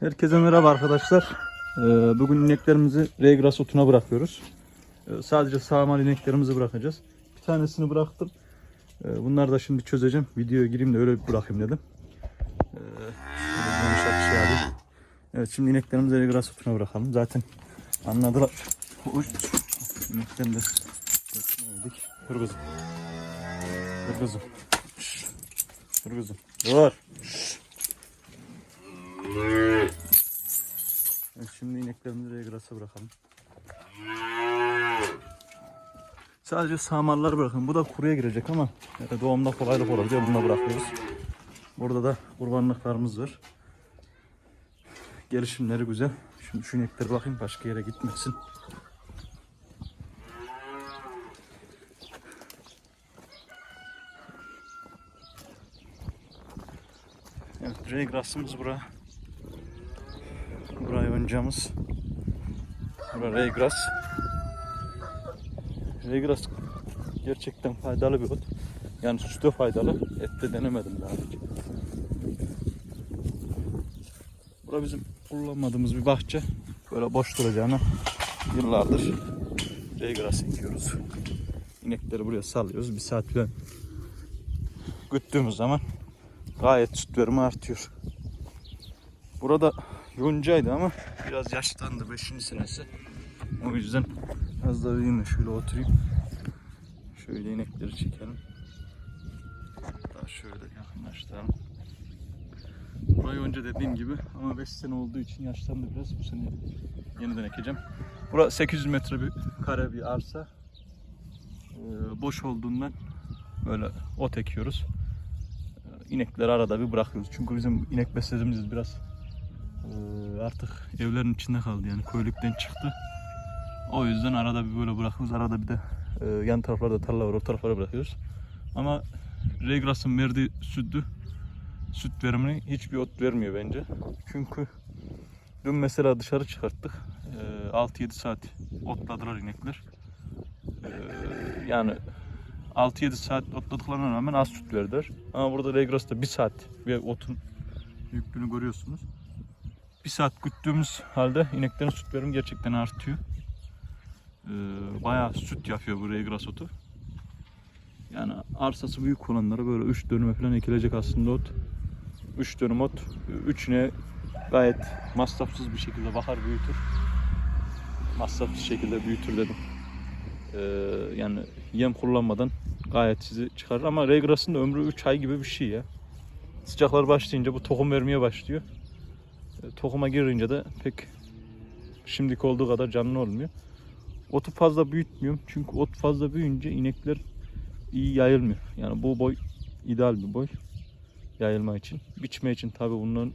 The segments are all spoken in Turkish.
Herkese merhaba arkadaşlar. Ee, Bugün ineklerimizi regras otuna bırakıyoruz. Ee, Sadece sağmal ineklerimizi bırakacağız. Bir tanesini bıraktım. Ee, Bunları da şimdi çözeceğim. Videoya gireyim de öyle bırakayım dedim. Şey. Evet şimdi ineklerimizi regras otuna bırakalım. Zaten anladılar. İneklerini de. Dur kızım. Dur kızım. Dur kızım. Dur. Evet, şimdi ineklerimizi bırakalım. Sadece samarlar bırakın. Bu da kuruya girecek ama doğumda kolaylık diye bunu da bırakıyoruz. Burada da kurbanlıklarımız var. Gelişimleri güzel. Şimdi şu inekleri bakayım başka yere gitmesin. Evet, regrasımız bura. Buraya oynayacağımız. Bura regras. Regras gerçekten faydalı bir ot. Yani sütte faydalı. Ette denemedim daha önce. Bura bizim kullanmadığımız bir bahçe. Böyle boş duracağına yıllardır regras ekiyoruz. İnekleri buraya salıyoruz. Bir saat falan güttüğümüz zaman gayet süt verimi artıyor. Burada yoncaydı ama biraz yaşlandı 5. senesi. O yüzden az da yine şöyle oturayım. Şöyle inekleri çekelim. Daha şöyle yakınlaştıralım. Burayı yonca dediğim gibi ama 5 sene olduğu için yaşlandı biraz. Bu sene yeniden ekeceğim. Burası 800 metre bir kare bir arsa. Ee, boş olduğundan böyle ot ekiyoruz. Ee, İnekleri arada bir bırakıyoruz. Çünkü bizim inek beslediğimiz biraz ee, artık evlerin içinde kaldı yani köylükten çıktı. O yüzden arada bir böyle bırakıyoruz. Arada bir de e, yan taraflarda tarla var o taraflara bırakıyoruz. Ama Regras'ın verdiği sütü süt verimini hiçbir ot vermiyor bence. Çünkü dün mesela dışarı çıkarttık. E, 6-7 saat otladılar inekler. E, yani 6-7 saat otladıklarına rağmen az süt verdiler. Ama burada Regras'ta 1 saat ve otun büyüklüğünü görüyorsunuz. Bir saat güttüğümüz halde ineklerin süt verimi gerçekten artıyor. Ee, bayağı süt yapıyor bu regras otu. Yani arsası büyük olanlara böyle 3 dönüme falan ekilecek aslında ot. 3 dönüm ot. Üçüne gayet masrafsız bir şekilde bakar büyütür. Masrafsız şekilde büyütür dedim. Ee, yani yem kullanmadan gayet sizi çıkarır ama regrasın da ömrü 3 ay gibi bir şey ya. Sıcaklar başlayınca bu tohum vermeye başlıyor. E, tohuma girince de pek şimdiki olduğu kadar canlı olmuyor. Otu fazla büyütmüyorum çünkü ot fazla büyüyünce inekler iyi yayılmıyor. Yani bu boy ideal bir boy yayılma için. Biçme için tabi bunların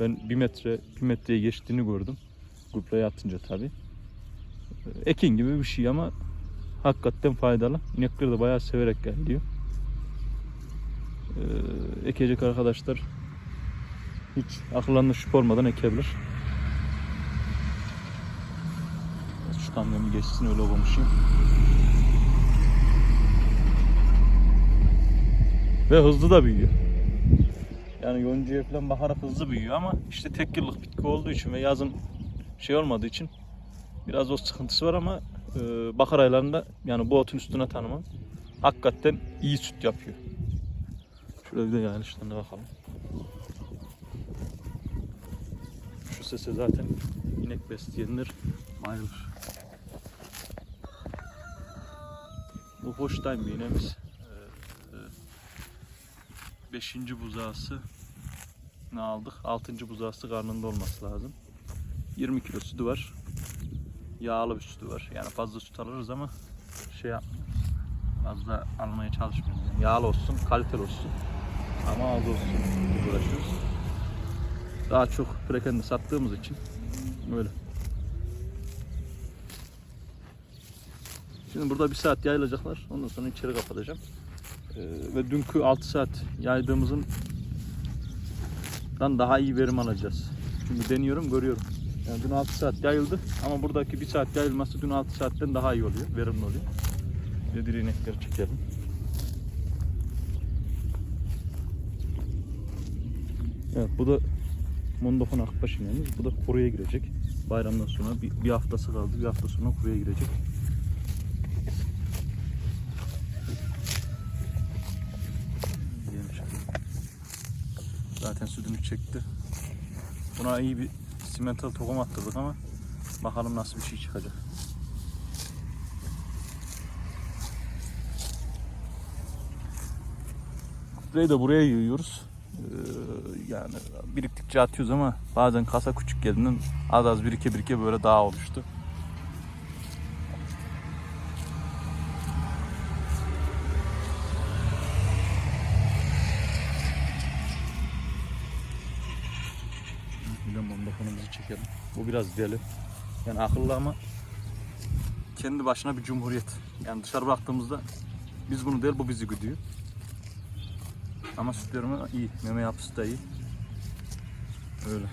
ben bir metre bir metreye geçtiğini gördüm. Gübreye atınca tabi. Ekin gibi bir şey ama hakikaten faydalı. İnekleri de bayağı severek geliyor. Ee, ekecek arkadaşlar hiç akıllarında şüphe olmadan ekebilir. Şu geçsin öyle konuşayım. Ve hızlı da büyüyor. Yani yoncuya falan bakarak hızlı büyüyor ama işte tek yıllık bitki olduğu için ve yazın şey olmadığı için biraz o sıkıntısı var ama e, bakar aylarında yani bu otun üstüne tanımam. Hakikaten iyi süt yapıyor. Şöyle bir de yayılışlarına bakalım. Şu sese zaten inek besleyenler bayılır. Bu bir ineğimiz. Ee, e, Beşinci buzağısı ne aldık? Altıncı buzağısı karnında olması lazım. 20 kilo sütü var. Yağlı bir sütü var. Yani fazla süt alırız ama şey yapmıyoruz. Fazla almaya çalışmıyoruz. Yani yağlı olsun, kaliteli olsun. Ama az olsun uğraşıyoruz. Daha çok frekende sattığımız için böyle. Şimdi burada bir saat yayılacaklar. Ondan sonra içeri kapatacağım. Ee, ve dünkü 6 saat yaydığımızın daha iyi verim alacağız. Çünkü deniyorum, görüyorum. Yani dün 6 saat yayıldı ama buradaki bir saat yayılması dün 6 saatten daha iyi oluyor, verimli oluyor. Ve diri inekleri çekelim. Evet bu da Mondofon Akbaş ineğimiz. Bu da kuruya girecek. Bayramdan sonra bir, bir haftası kaldı. Bir hafta sonra kuruya girecek. Zaten sütünü çekti. Buna iyi bir simental tohum attırdık ama bakalım nasıl bir şey çıkacak. Gübreyi de buraya yığıyoruz. Ee, yani biriktikçe atıyoruz ama bazen kasa küçük geldiğinden az az birike birike böyle dağ oluştu. Bu biraz deli. Yani akıllı ama kendi başına bir cumhuriyet. Yani dışarı baktığımızda biz bunu değil bu bizi güdüyor. Ama sütlerimi iyi. Meme yapısı da iyi. Öyle.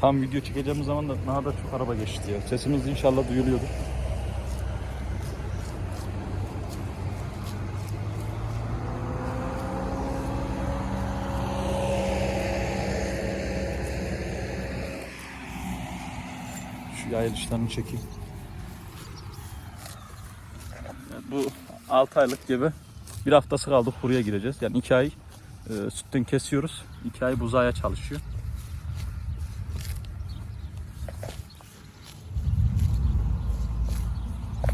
Tam video çekeceğimiz zaman da daha da çok araba geçti ya. Sesimiz inşallah duyuluyordur. Şu yayılışlarını çekeyim. Bu 6 aylık gibi bir haftası kaldı kuruya gireceğiz. Yani 2 ay e, sütten kesiyoruz. 2 ay buzaya çalışıyor.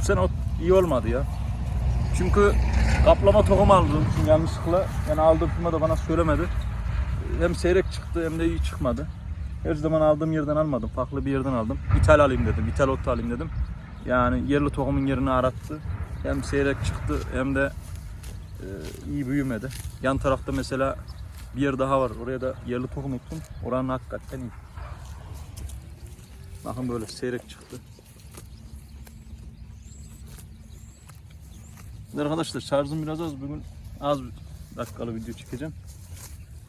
Sen o iyi olmadı ya. Çünkü kaplama tohum aldım yanlışlıkla. Yani aldığım firma da bana söylemedi. Hem seyrek çıktı hem de iyi çıkmadı. Her zaman aldığım yerden almadım. Farklı bir yerden aldım. İthal alayım dedim. İthal ot alayım dedim. Yani yerli tohumun yerini arattı. Hem seyrek çıktı hem de e, iyi büyümedi. Yan tarafta mesela bir yer daha var. Oraya da yerli tohum ektim. Oranın hakikaten iyi. Bakın böyle seyrek çıktı. Arkadaşlar şarjım biraz az. Bugün az dakikalı video çekeceğim.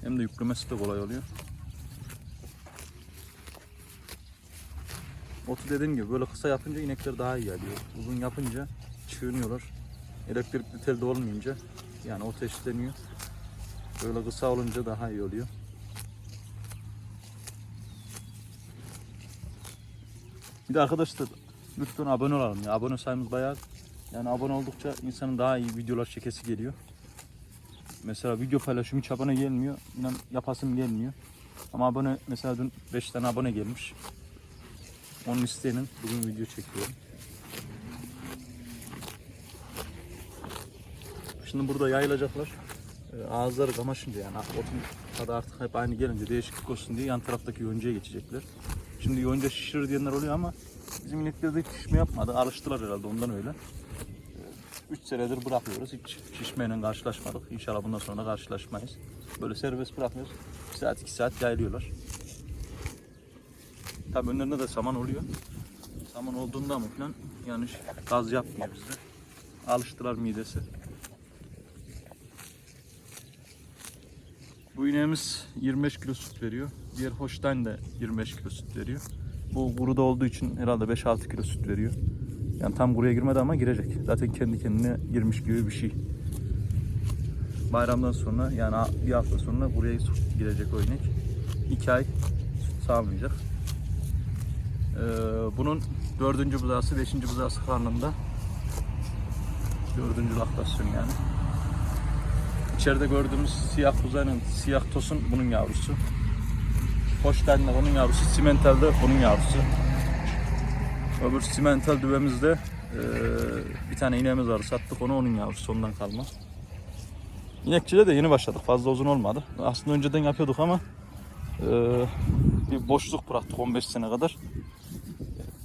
Hem de yüklemesi de kolay oluyor. Otu dediğim gibi böyle kısa yapınca inekler daha iyi geliyor. Uzun yapınca çığınıyorlar. Elektrikli tel de olmayınca yani ot eşitleniyor. Böyle kısa olunca daha iyi oluyor. Bir de arkadaşlar lütfen abone olalım ya. Abone sayımız bayağı yani abone oldukça insanın daha iyi videolar çekesi geliyor. Mesela video paylaşım hiç abone gelmiyor. İnan yapasım gelmiyor. Ama abone mesela dün 5 tane abone gelmiş. Onun isteyenin bugün video çekiyorum. Şimdi burada yayılacaklar. Ee, Ağızları kamaşınca yani otun tadı artık hep aynı gelince değişiklik olsun diye yan taraftaki yonca geçecekler. Şimdi yonca şişirir diyenler oluyor ama bizim ineklerde hiç şişme yapmadı. Alıştılar herhalde ondan öyle. 3 senedir bırakıyoruz. Hiç şişmeyle karşılaşmadık. İnşallah bundan sonra karşılaşmayız. Böyle serbest bırakmıyoruz. 1 saat 2 saat yayılıyorlar. Tabii önlerinde de saman oluyor. Saman olduğunda mı falan yani gaz yapmıyor bizde. Alıştılar midesi. Bu ineğimiz 25 kilo süt veriyor. Diğer Holstein de 25 kilo süt veriyor. Bu kuruda olduğu için herhalde 5-6 kilo süt veriyor. Yani tam kuruya girmedi ama girecek. Zaten kendi kendine girmiş gibi bir şey. Bayramdan sonra yani bir hafta sonra buraya girecek o inek. 2 ay süt sağmayacak. Ee, bunun dördüncü buzağısı, beşinci buzağısı karnında. Dördüncü laktasyon yani. İçeride gördüğümüz siyah buzağının, siyah tosun bunun yavrusu. Hoşten de onun yavrusu, simental de bunun yavrusu. Öbür simental düvemizde eee bir tane ineğimiz var. Sattık onu onun yavrusu ondan kalma. İnekçide de yeni başladık. Fazla uzun olmadı. Aslında önceden yapıyorduk ama eee, bir boşluk bıraktık 15 sene kadar.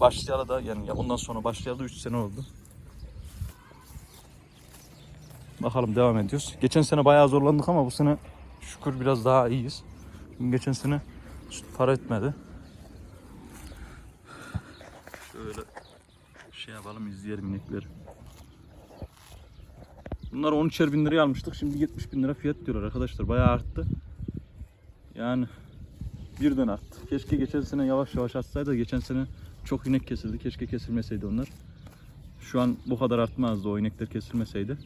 Başlayalı da yani ondan sonra başlayalı da 3 sene oldu. Bakalım devam ediyoruz. Geçen sene bayağı zorlandık ama bu sene şükür biraz daha iyiyiz. Geçen sene süt para etmedi. Şöyle şey yapalım izleyelim inekleri. Bunları 13'er bin liraya almıştık. Şimdi 70 bin lira fiyat diyorlar arkadaşlar. Bayağı arttı. Yani birden arttı. Keşke geçen sene yavaş yavaş artsaydı. Geçen sene çok inek kesildi. Keşke kesilmeseydi onlar. Şu an bu kadar artmazdı o inekler kesilmeseydi.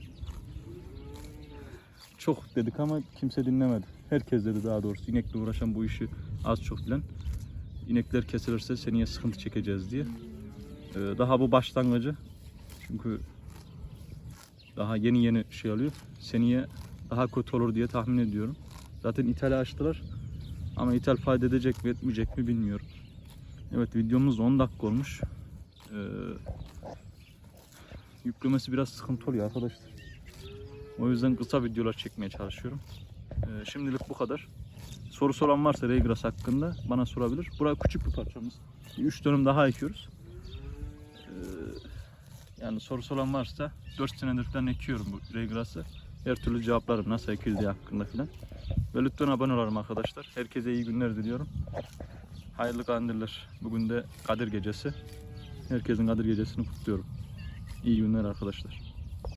çok dedik ama kimse dinlemedi. Herkes dedi daha doğrusu inekle uğraşan bu işi az çok bilen. İnekler kesilirse seneye sıkıntı çekeceğiz diye. Ee, daha bu başlangıcı. Çünkü daha yeni yeni şey alıyor. Seneye daha kötü olur diye tahmin ediyorum. Zaten ithal açtılar. Ama ithal fayda edecek mi etmeyecek mi bilmiyorum. Evet videomuz 10 dakika olmuş. Ee, yüklemesi biraz sıkıntı oluyor arkadaşlar. O yüzden kısa videolar çekmeye çalışıyorum. Ee, şimdilik bu kadar. Sorusu olan varsa Reygras hakkında bana sorabilir. Buraya küçük bir parçamız. 3 dönüm daha ekiyoruz. Ee, yani sorusu olan varsa 4 senedir falan ekiyorum bu Reygras'ı. Her türlü cevaplarım nasıl ekildiği hakkında filan. Ve lütfen abone olalım arkadaşlar. Herkese iyi günler diliyorum. Hayırlı kandiller. Bugün de Kadir Gecesi. Herkesin Kadir Gecesi'ni kutluyorum. İyi günler arkadaşlar.